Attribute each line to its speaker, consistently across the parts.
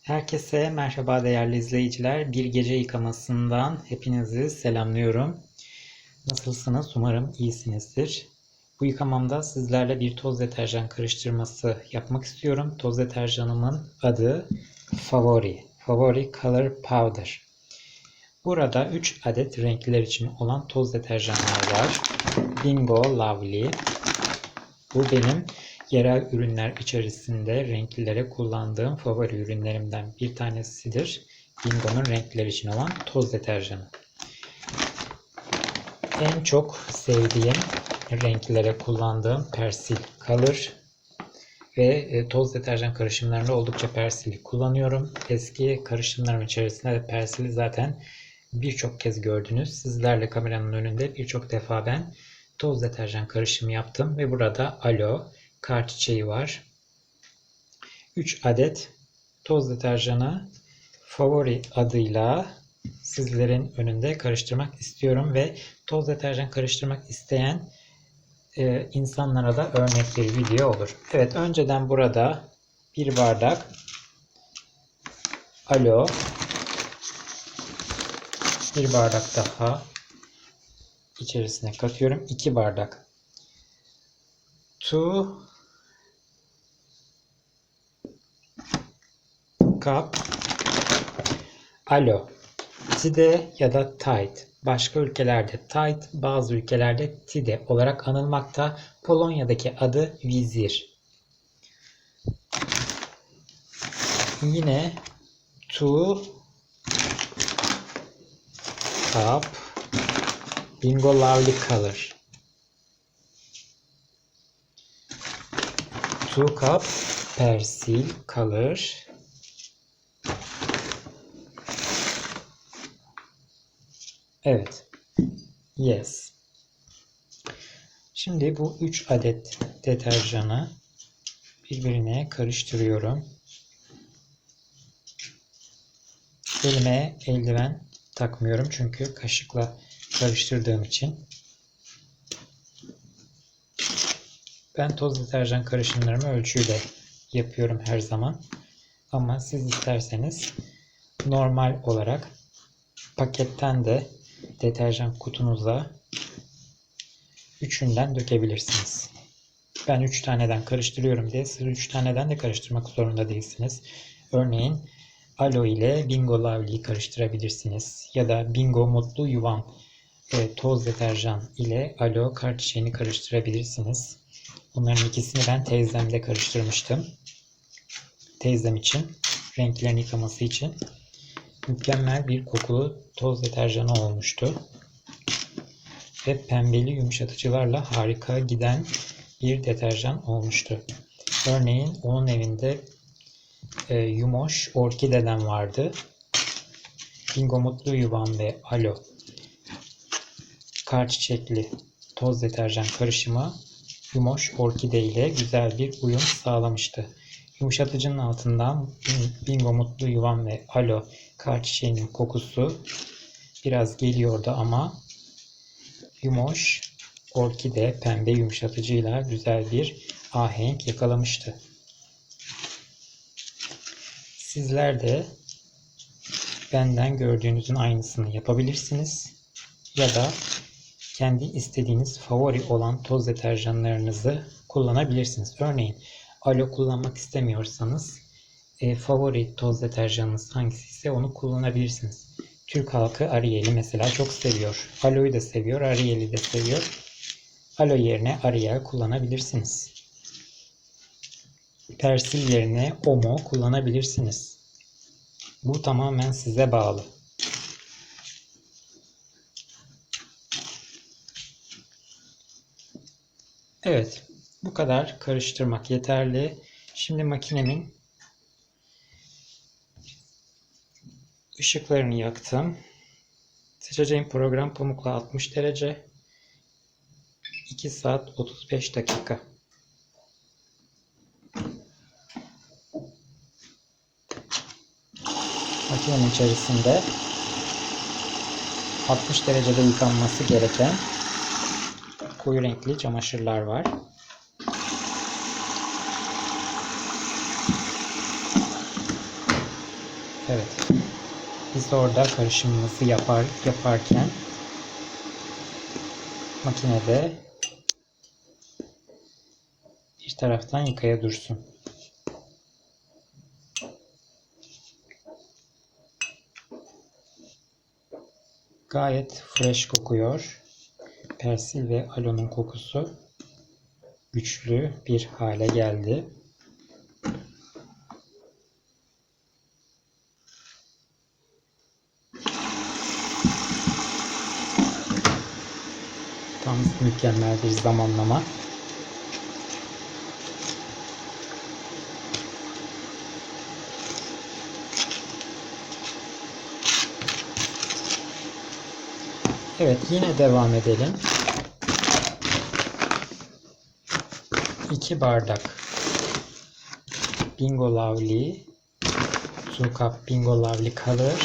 Speaker 1: Herkese merhaba değerli izleyiciler. Bir gece yıkamasından hepinizi selamlıyorum. Nasılsınız? Umarım iyisinizdir. Bu yıkamamda sizlerle bir toz deterjan karıştırması yapmak istiyorum. Toz deterjanımın adı Favori. Favori Color Powder. Burada 3 adet renkler için olan toz deterjanlar var. Bingo Lovely. Bu benim yerel ürünler içerisinde renklilere kullandığım favori ürünlerimden bir tanesidir. Bingo'nun renkler için olan toz deterjanı. En çok sevdiğim renklere kullandığım persil Color ve e, toz deterjan karışımlarında oldukça persili kullanıyorum. Eski karışımlarım içerisinde de persili zaten birçok kez gördünüz. Sizlerle kameranın önünde birçok defa ben toz deterjan karışımı yaptım ve burada alo, kar çiçeği var. 3 adet toz deterjanı favori adıyla sizlerin önünde karıştırmak istiyorum ve toz deterjan karıştırmak isteyen e, insanlara da örnek bir video olur. Evet önceden burada bir bardak alo bir bardak daha içerisine katıyorum. 2 bardak two cup alo tide ya da Tide. Başka ülkelerde Tide, bazı ülkelerde Tide olarak anılmakta. Polonya'daki adı Vizir. Yine two cup Bingo Lovely Color. Two cup Persil Color. Evet. Yes. Şimdi bu 3 adet deterjanı birbirine karıştırıyorum. Elime eldiven takmıyorum çünkü kaşıkla karıştırdığım için. Ben toz deterjan karışımlarımı ölçüyle yapıyorum her zaman. Ama siz isterseniz normal olarak paketten de deterjan kutunuza üçünden dökebilirsiniz. Ben 3 taneden karıştırıyorum diye siz 3 taneden de karıştırmak zorunda değilsiniz. Örneğin Alo ile Bingo Lovely'yi karıştırabilirsiniz. Ya da Bingo Mutlu Yuvan e, toz deterjan ile Alo kar çiçeğini karıştırabilirsiniz. Bunların ikisini ben teyzemde karıştırmıştım. Teyzem için, renklerin yıkaması için mükemmel bir kokulu toz deterjanı olmuştu. Ve pembeli yumuşatıcılarla harika giden bir deterjan olmuştu. Örneğin onun evinde e, Yumoş Orkide'den vardı. Bingo Mutlu Yuvan ve Alo kar çiçekli toz deterjan karışımı Yumoş Orkide ile güzel bir uyum sağlamıştı. Yumuşatıcının altından Bingo Mutlu Yuvan ve Alo kar çiçeğinin kokusu biraz geliyordu ama Yumoş Orkide pembe yumuşatıcıyla güzel bir ahenk yakalamıştı. Sizler de benden gördüğünüzün aynısını yapabilirsiniz. Ya da kendi istediğiniz favori olan toz deterjanlarınızı kullanabilirsiniz. Örneğin alo kullanmak istemiyorsanız e, favori toz deterjanınız hangisi ise onu kullanabilirsiniz. Türk halkı Ariel'i mesela çok seviyor. Alo'yu da seviyor, Ariel'i de seviyor. Alo yerine Ariel kullanabilirsiniz. Persil yerine Omo kullanabilirsiniz. Bu tamamen size bağlı. Evet, bu kadar karıştırmak yeterli. Şimdi makinemin ışıklarını yaktım. Seçeceğim program pamukla 60 derece. 2 saat 35 dakika. Makinenin içerisinde 60 derecede yıkanması gereken koyu renkli çamaşırlar var. Evet. Biz orada karışımımızı yapar yaparken makinede bir taraftan yıkaya dursun. Gayet fresh kokuyor. Persil ve alonun kokusu güçlü bir hale geldi. Tam mükemmel bir zamanlama. Evet yine devam edelim. 2 bardak Bingo Lovely Su kap Bingo Lovely kalır.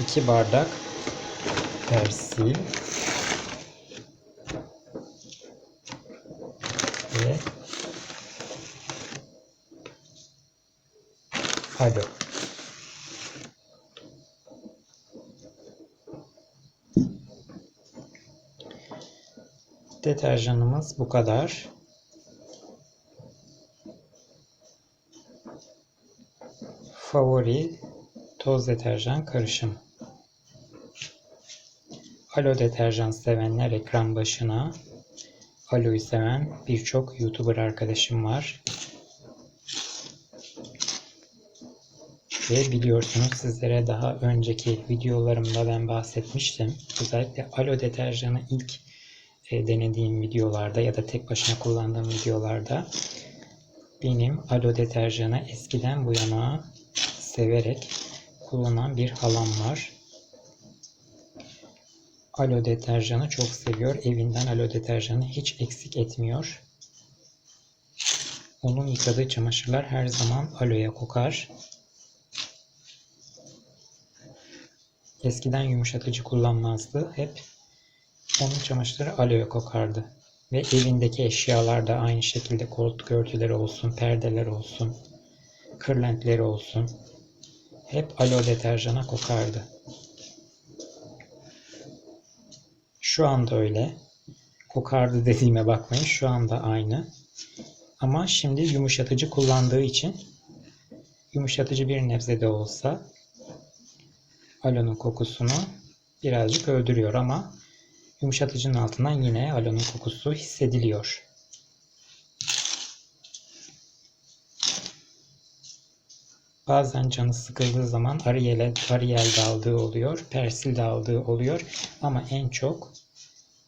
Speaker 1: İki bardak persil ve alo. Deterjanımız bu kadar. Favori toz deterjan karışım. Alo deterjan sevenler ekran başına. Alo'yu seven birçok YouTuber arkadaşım var. Ve biliyorsunuz sizlere daha önceki videolarımda ben bahsetmiştim. Özellikle alo deterjanı ilk e, denediğim videolarda ya da tek başına kullandığım videolarda benim alo deterjanı eskiden bu yana severek kullanan bir halam var. Alo deterjanı çok seviyor. Evinden alo deterjanı hiç eksik etmiyor. Onun yıkadığı çamaşırlar her zaman aloya kokar. Eskiden yumuşatıcı kullanmazdı. Hep onun çamaşırları aloe kokardı. Ve evindeki eşyalar da aynı şekilde koltuk örtüleri olsun, perdeler olsun, kırlentleri olsun. Hep aloe deterjana kokardı. Şu anda öyle. Kokardı dediğime bakmayın. Şu anda aynı. Ama şimdi yumuşatıcı kullandığı için yumuşatıcı bir nebze de olsa alonun kokusunu birazcık öldürüyor ama yumuşatıcının altından yine alonun kokusu hissediliyor. Bazen canı sıkıldığı zaman Ariel'e Ariel daldığı oluyor, Persil daldığı oluyor ama en çok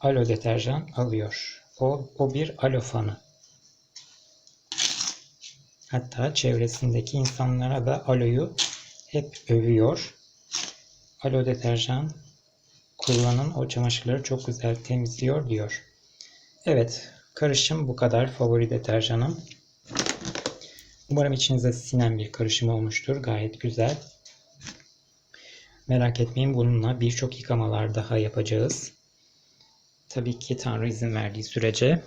Speaker 1: alo deterjan alıyor. O, o bir alo fanı. Hatta çevresindeki insanlara da aloyu hep övüyor. Alo deterjan kullanın o çamaşırları çok güzel temizliyor diyor. Evet karışım bu kadar favori deterjanım. Umarım içinize sinen bir karışım olmuştur. Gayet güzel. Merak etmeyin bununla birçok yıkamalar daha yapacağız. Tabii ki Tanrı izin verdiği sürece.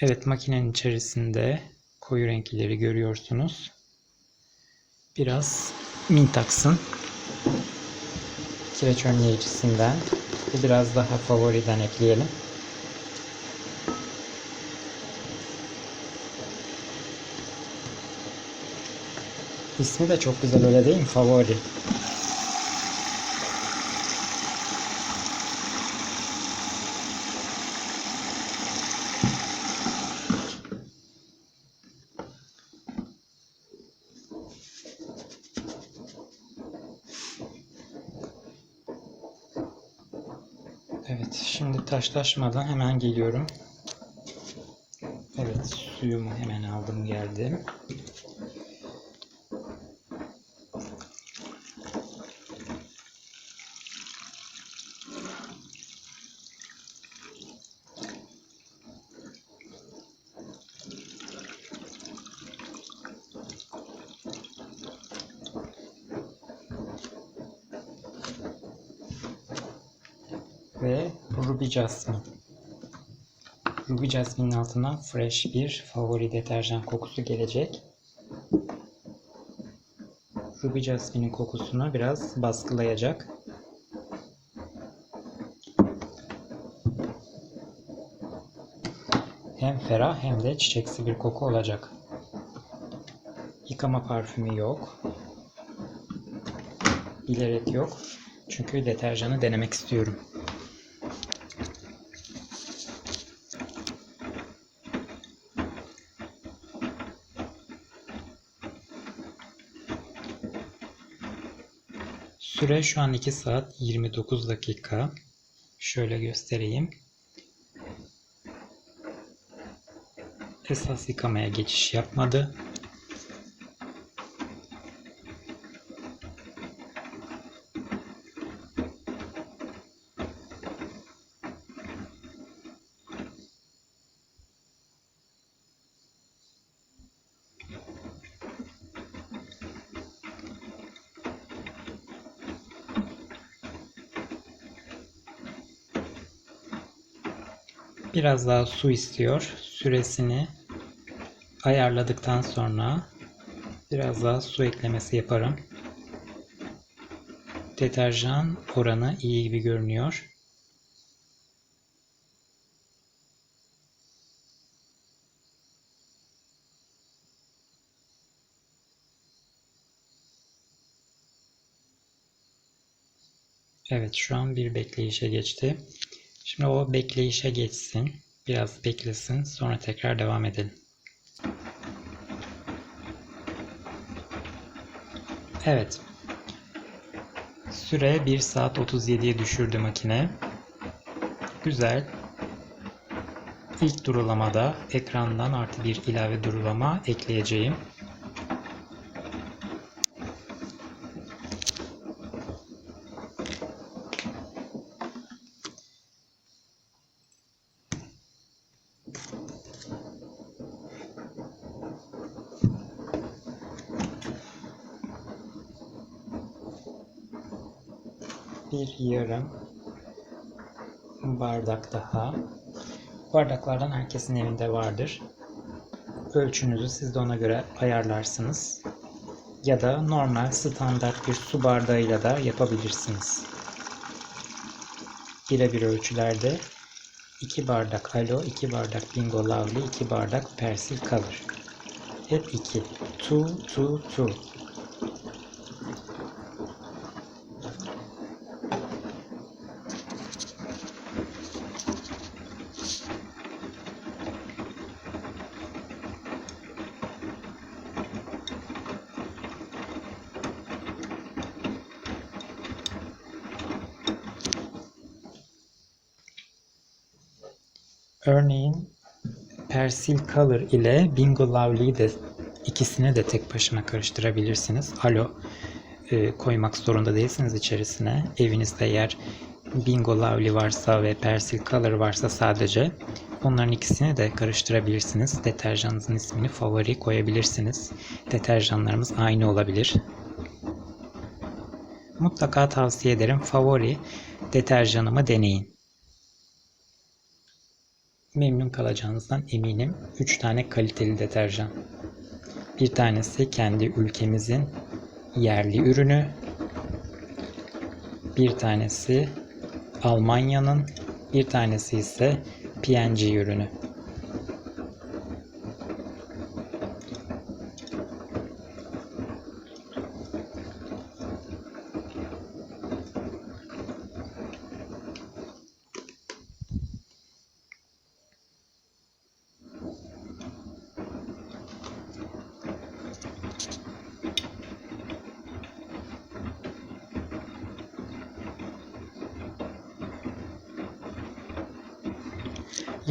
Speaker 1: Evet makinenin içerisinde koyu renkleri görüyorsunuz. Biraz Mintax'ın kireç önleyicisinden ve biraz daha favoriden ekleyelim. İsmi de çok güzel öyle değil mi? Favori. Evet, şimdi taşlaşmadan hemen geliyorum. Evet, suyumu hemen aldım geldim. Ve Ruby Jasmine. Ruby Jasmine'in altına fresh bir favori deterjan kokusu gelecek. Ruby Jasmine'in kokusunu biraz baskılayacak. Hem ferah hem de çiçeksi bir koku olacak. Yıkama parfümü yok. Bilerek yok. Çünkü deterjanı denemek istiyorum. Süre şu an 2 saat 29 dakika. Şöyle göstereyim. Esas yıkamaya geçiş yapmadı. Biraz daha su istiyor. Süresini ayarladıktan sonra biraz daha su eklemesi yaparım. Deterjan oranı iyi gibi görünüyor. Evet şu an bir bekleyişe geçti. Şimdi o bekleyişe geçsin. Biraz beklesin. Sonra tekrar devam edelim. Evet. Süre 1 saat 37'ye düşürdü makine. Güzel. İlk durulamada ekrandan artı bir ilave durulama ekleyeceğim. Bir yarım bardak daha. Bardaklardan herkesin evinde vardır. Ölçünüzü siz de ona göre ayarlarsınız. Ya da normal standart bir su bardağıyla da yapabilirsiniz. Birebir ölçülerde 2 bardak alo, 2 bardak bingo lovely, 2 bardak persil kalır. Hep 2. 2, 2, 2. Örneğin Persil Color ile Bingo Lovely'yi de ikisini de tek başına karıştırabilirsiniz. Alo e, koymak zorunda değilsiniz içerisine. Evinizde eğer Bingo Lovely varsa ve Persil Color varsa sadece onların ikisini de karıştırabilirsiniz. Deterjanınızın ismini favori koyabilirsiniz. Deterjanlarımız aynı olabilir. Mutlaka tavsiye ederim favori deterjanımı deneyin memnun kalacağınızdan eminim. 3 tane kaliteli deterjan. Bir tanesi kendi ülkemizin yerli ürünü. Bir tanesi Almanya'nın, bir tanesi ise PNG ürünü.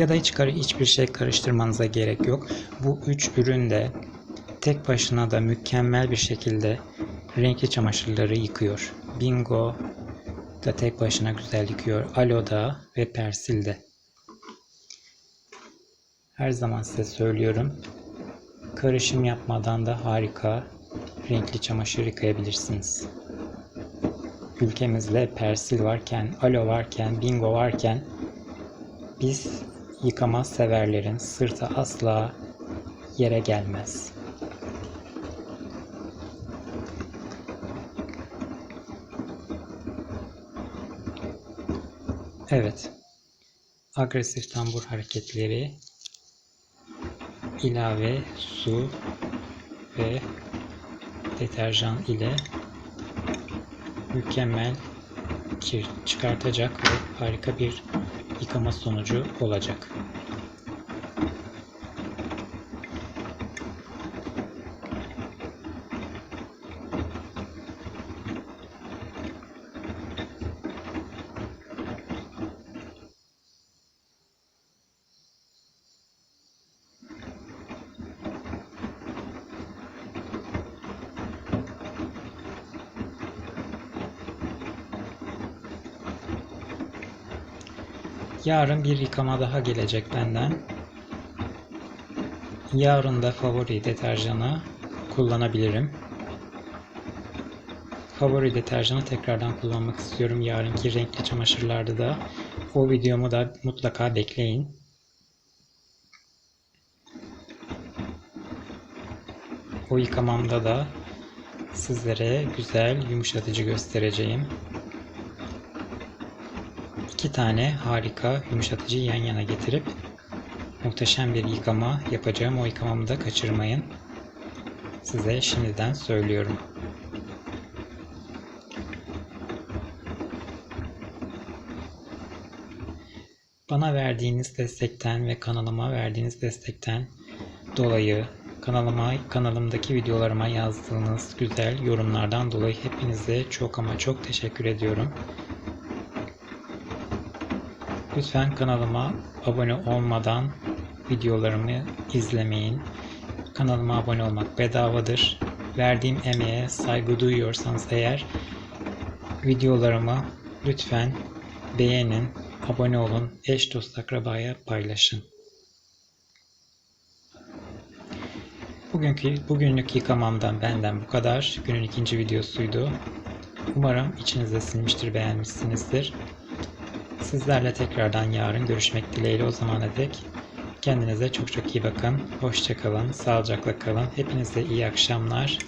Speaker 1: Ya da hiç hiçbir şey karıştırmanıza gerek yok. Bu üç ürün de tek başına da mükemmel bir şekilde renkli çamaşırları yıkıyor. Bingo da tek başına güzel yıkıyor. Alo da ve Persil de. Her zaman size söylüyorum. Karışım yapmadan da harika renkli çamaşır yıkayabilirsiniz. ülkemizde Persil varken, Alo varken, Bingo varken biz yıkama severlerin sırtı asla yere gelmez. Evet. Agresif tambur hareketleri ilave su ve deterjan ile mükemmel kir çıkartacak ve harika bir yıkama sonucu olacak. Yarın bir yıkama daha gelecek benden. Yarın da favori deterjanı kullanabilirim. Favori deterjanı tekrardan kullanmak istiyorum. Yarınki renkli çamaşırlarda da o videomu da mutlaka bekleyin. O yıkamamda da sizlere güzel yumuşatıcı göstereceğim. İki tane harika yumuşatıcı yan yana getirip muhteşem bir yıkama yapacağım. O yıkamamı da kaçırmayın. Size şimdiden söylüyorum. Bana verdiğiniz destekten ve kanalıma verdiğiniz destekten dolayı kanalıma, kanalımdaki videolarıma yazdığınız güzel yorumlardan dolayı hepinize çok ama çok teşekkür ediyorum. Lütfen kanalıma abone olmadan videolarımı izlemeyin. Kanalıma abone olmak bedavadır. Verdiğim emeğe saygı duyuyorsanız eğer videolarımı lütfen beğenin, abone olun, eş dost akrabaya paylaşın. Bugünkü bugünlük yıkamamdan benden bu kadar. Günün ikinci videosuydu. Umarım içinize sinmiştir, beğenmişsinizdir. Sizlerle tekrardan yarın görüşmek dileğiyle o zamana dek kendinize çok çok iyi bakın. Hoşçakalın, sağlıcakla kalın. Hepinize iyi akşamlar,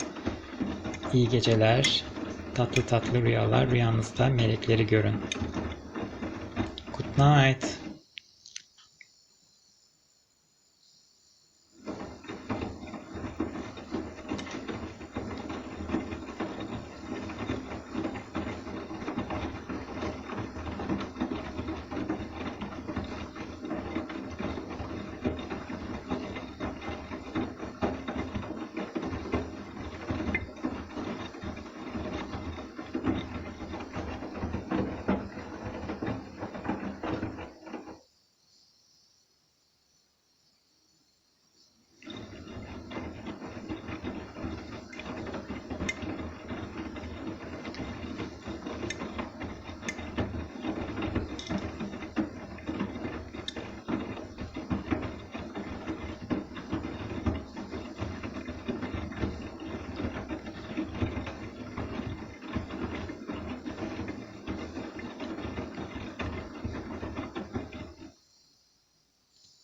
Speaker 1: iyi geceler, tatlı tatlı rüyalar. Rüyanızda melekleri görün. Good night.